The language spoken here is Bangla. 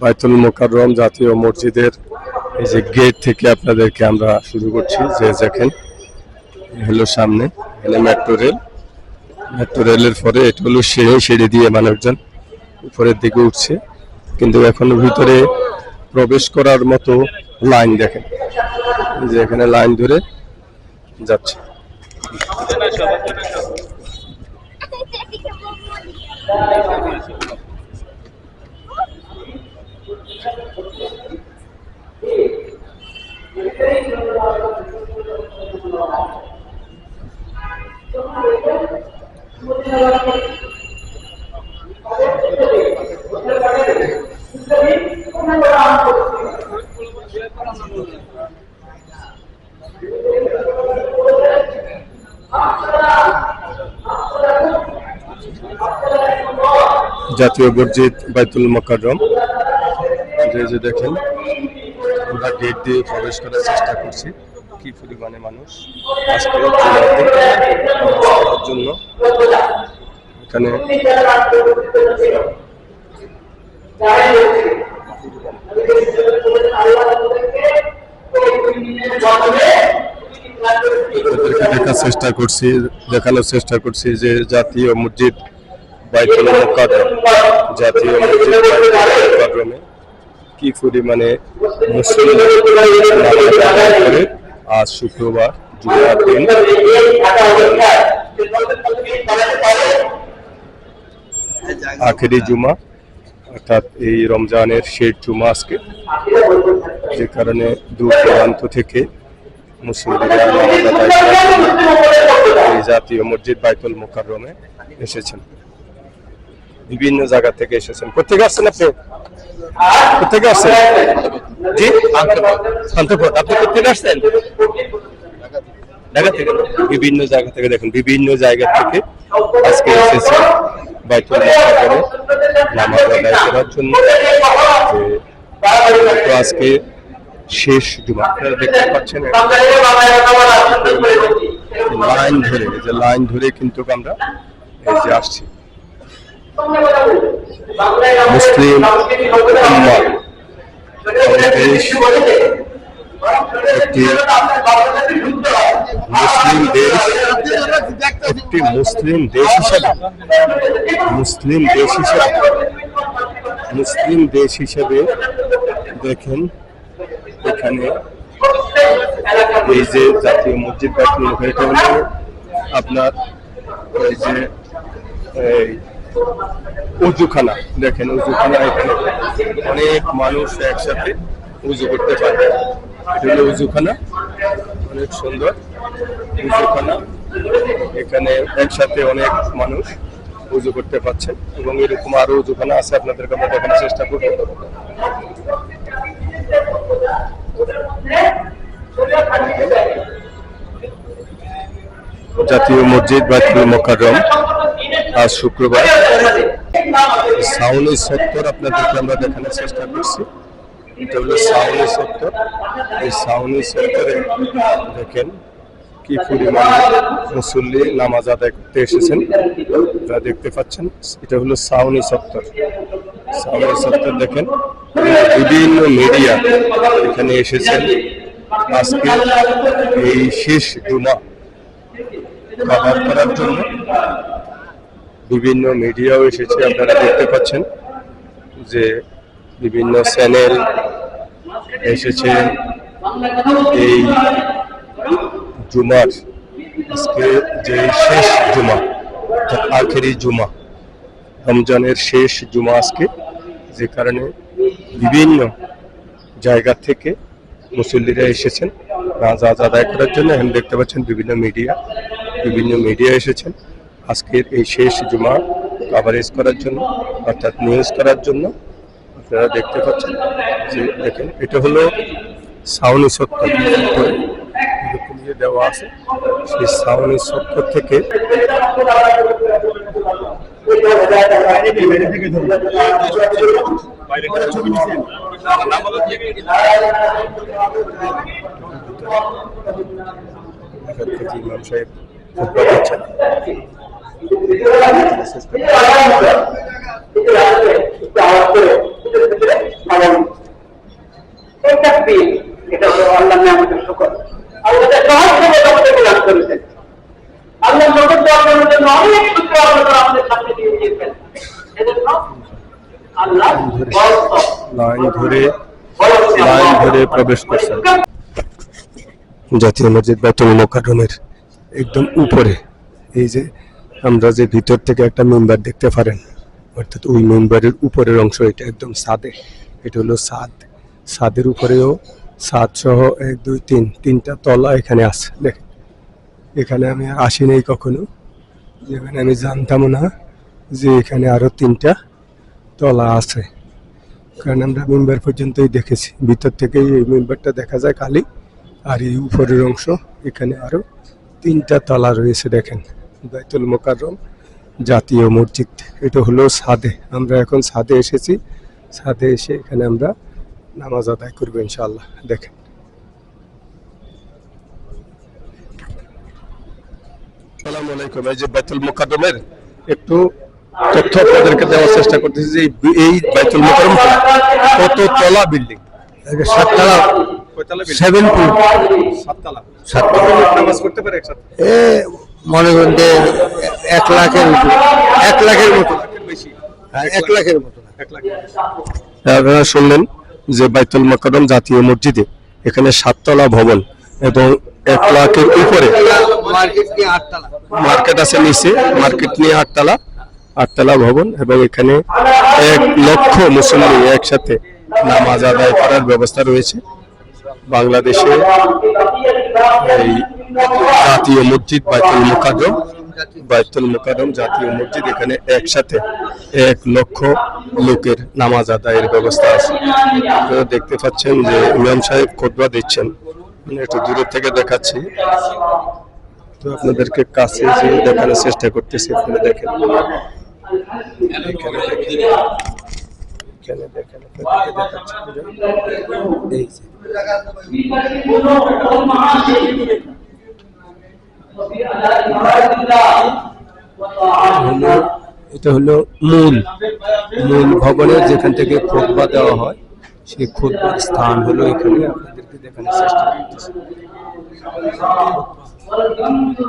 বাইতুল মোকাররম জাতীয় মসজিদের এই যে গেট থেকে আপনাদেরকে আমরা শুরু করছি। যে দেখেন হলো সামনে, এখানে মেট্রো রেল মেট্রো রেলের পরে এটা হলো সিঁড়ি সিঁড়ি দিয়ে মানুষজন উপরের দিকে উঠছে। কিন্তু এখনও ভিতরে প্রবেশ করার মতো লাইন দেখেন। যে এখানে লাইন ধরে যাচ্ছে। জাতীয় মসজিদ বাইতুল মোকাররম। যে যে দেখেন, আমরা গেট দিয়ে প্রবেশ করার চেষ্টা করছি। কি পরিমাণে মানুষ? আজকে জন্য এখানে আপনাদেরকে দেখার চেষ্টা করছি, দেখানোর চেষ্টা করছি যে জাতীয় মসজিদ জাতীয় কি পরিমাণে মুসলিম আজ শুক্রবার দিন। আখেরি জুমা, অর্থাৎ এই রমজানের শেষ জুমা আজকে, যে কারণে দূর দূরান্ত থেকে জন্য এই জাতীয় মসজিদ বাইতুল মোকাররমে এসেছেন। বিভিন্ন জায়গা থেকে এসেছেন। কোথেকে আসছেন আপনি? কোথেকে আসছেন? জি? শান্তপদ আপনি কোথেকে আসছেন? থেকে। বিভিন্ন জায়গা থেকে দেখুন, বিভিন্ন জায়গা থেকে আজকে এসেছে বাইতুল মোকাররমে নামাজ জন্য। তো আজকে শেষ জুমা আপনারা দেখতে পাচ্ছেন লাইন ধরে যে লাইন ধরে কিন্তু আমরা এই যে আসছি। মুসলিম একটি মুসলিম দেশ, একটি মুসলিম দেশ হিসাবে, মুসলিম দেশ হিসাবে, মুসলিম দেশ হিসাবে দেখেন এখানে এই যে জাতীয় মসজিদ মুকাররম, এটা হলো আপনার এই যে উজুখানা দেখেন উজুখানা এখানে অনেক মানুষ একসাথে উজু করতে পারে। এটা উজুখানা অনেক সুন্দর উজুখানা এখানে একসাথে অনেক মানুষ উজু করতে পারছেন এবং এরকম আরও উজুখানা আছে আপনাদেরকে আমরা দেখানোর চেষ্টা করব। জাতীয় মসজিদ বাইতুল মোকাররম। আজ শুক্রবার। সাউনি সত্তর আপনাদেরকে আমরা দেখানোর চেষ্টা করছি। এটা হলো সাউনি সত্তর। এই সাউনি সত্তরে দেখেন কি পরিমাণে মুসল্লি নামাজ আদায় করতে এসেছেন। যা দেখতে পাচ্ছেন, এটা হলো সাউনি সত্তর। সাউনি সত্তর দেখেন। বিভিন্ন মিডিয়া এখানে এসেছেন। আজকে এই শেষ জুমা কভার করার জন্য বিভিন্ন মিডিয়াও এসেছে, আপনারা দেখতে পাচ্ছেন যে বিভিন্ন চ্যানেল এসেছে এই জুমার। আজকে যে শেষ জুমা আখেরি জুমা, রমজানের শেষ জুমা আজকে, যে কারণে বিভিন্ন জায়গা থেকে মুসল্লিরা এসেছেন। নামাজ আদায় করার জন্য এখন দেখতে পাচ্ছেন বিভিন্ন মিডিয়া বিভিন্ন মিডিয়া এসেছেন। আজকের এই শেষ জুমা কাভারেজ করার জন্য, অর্থাৎ নিউজ করার জন্য আপনারা দেখতে পাচ্ছেন যে দেখেন, এটা হলো সাউনি সত্তর। যে দেওয়া আছে, সেই সাউনি সত্তর থেকে বাইরে ছবি নিয়েছেন ইমাম আল্লাহ আমাদের সকল জন্য অনেক সূত্র আপনাদের সামনে দিয়ে দিয়েছেন। এজন্য লাইন ধরে লাইন ধরে প্রবেশ করছেন। জাতীয় মসজিদ বাইতুল মোকাররমের একদম উপরে। এই যে আমরা যে ভিতর থেকে একটা মেম্বার দেখতে পারেন অর্থাৎ ওই মেম্বারের উপরের অংশ এটা একদম সাদে। এটা হলো সাদ। সাদের উপরেও সাদ সহ এক দুই তিন তিনটা তলা এখানে আছে। দেখেন এখানে আমি আর আসি নাই কখনো। যেখানে আমি জানতামও না যে এখানে আরও তিনটা তলা আছে। কারণ আমরা মেম্বার পর্যন্তই দেখেছি। ভিতর থেকেই এই মেম্বারটা দেখা যায় খালি। আর এই উপরের অংশ, এখানে আরও তিনটা তলা রয়েছে দেখেন। বাইতুল মোকাররম, জাতীয় মসজিদ। এটা হলো সাদে আমরা এখন সাদে এসেছি। সাদে এসে এখানে আমরা নামাজ আদায় করব ইনশাআল্লাহ। দেখেন। সালাম আলাইকুম। এই যে বাইতুল মোকাররমের একটু তথ্য আপনাদেরকে দেওয়ার চেষ্টা করতেছি যে এই- বাইতুল মোকাররম কত তলা বিল্ডিং? সাততলা সেভেন টু সাততলা সাততলা করতে পারে একসাথে? এ মনে করেন যে এক লাখের মতো। এক লাখের মতো। হ্যাঁ, এক লাখের মতো আপনারা শুনলেন যে বাইতুল মোকাররম জাতীয় মসজিদে এখানে সাততলা ভবন এবং এক লাখের উপরে মার্কেট দিয়ে আটতলা মার্কেট আছে নিচে মার্কেট নিয়ে আটতলা আটতলা ভবন এবং এখানে এক লক্ষ মুসল্লি একসাথে নামাজ আদায় করার ব্যবস্থা রয়েছে। বাংলাদেশে এই জাতীয় মসজিদ বাইতুল মুকাদ্দম বাইতুল মুকাদ্দম জাতীয় মসজিদ এখানে একসাথে এক লক্ষ লোকের নামাজ আদায়ের ব্যবস্থা আছে। দেখতে পাচ্ছেন যে ইমাম সাহেব খোদবা দিচ্ছেন। মানে একটু দূরের থেকে দেখাচ্ছি। তো আপনাদেরকে কাছে যে দেখানোর চেষ্টা করতেছি, আপনারা দেখেন। এখানে দেখেন এটা হলো মূল মূল ভবনের যেখান থেকে খোদবা দেওয়া হয়, সেই খোদবার স্থান হলো এখানে। আপনাদেরকে দেখানোর চেষ্টা করতেছি। Welcome to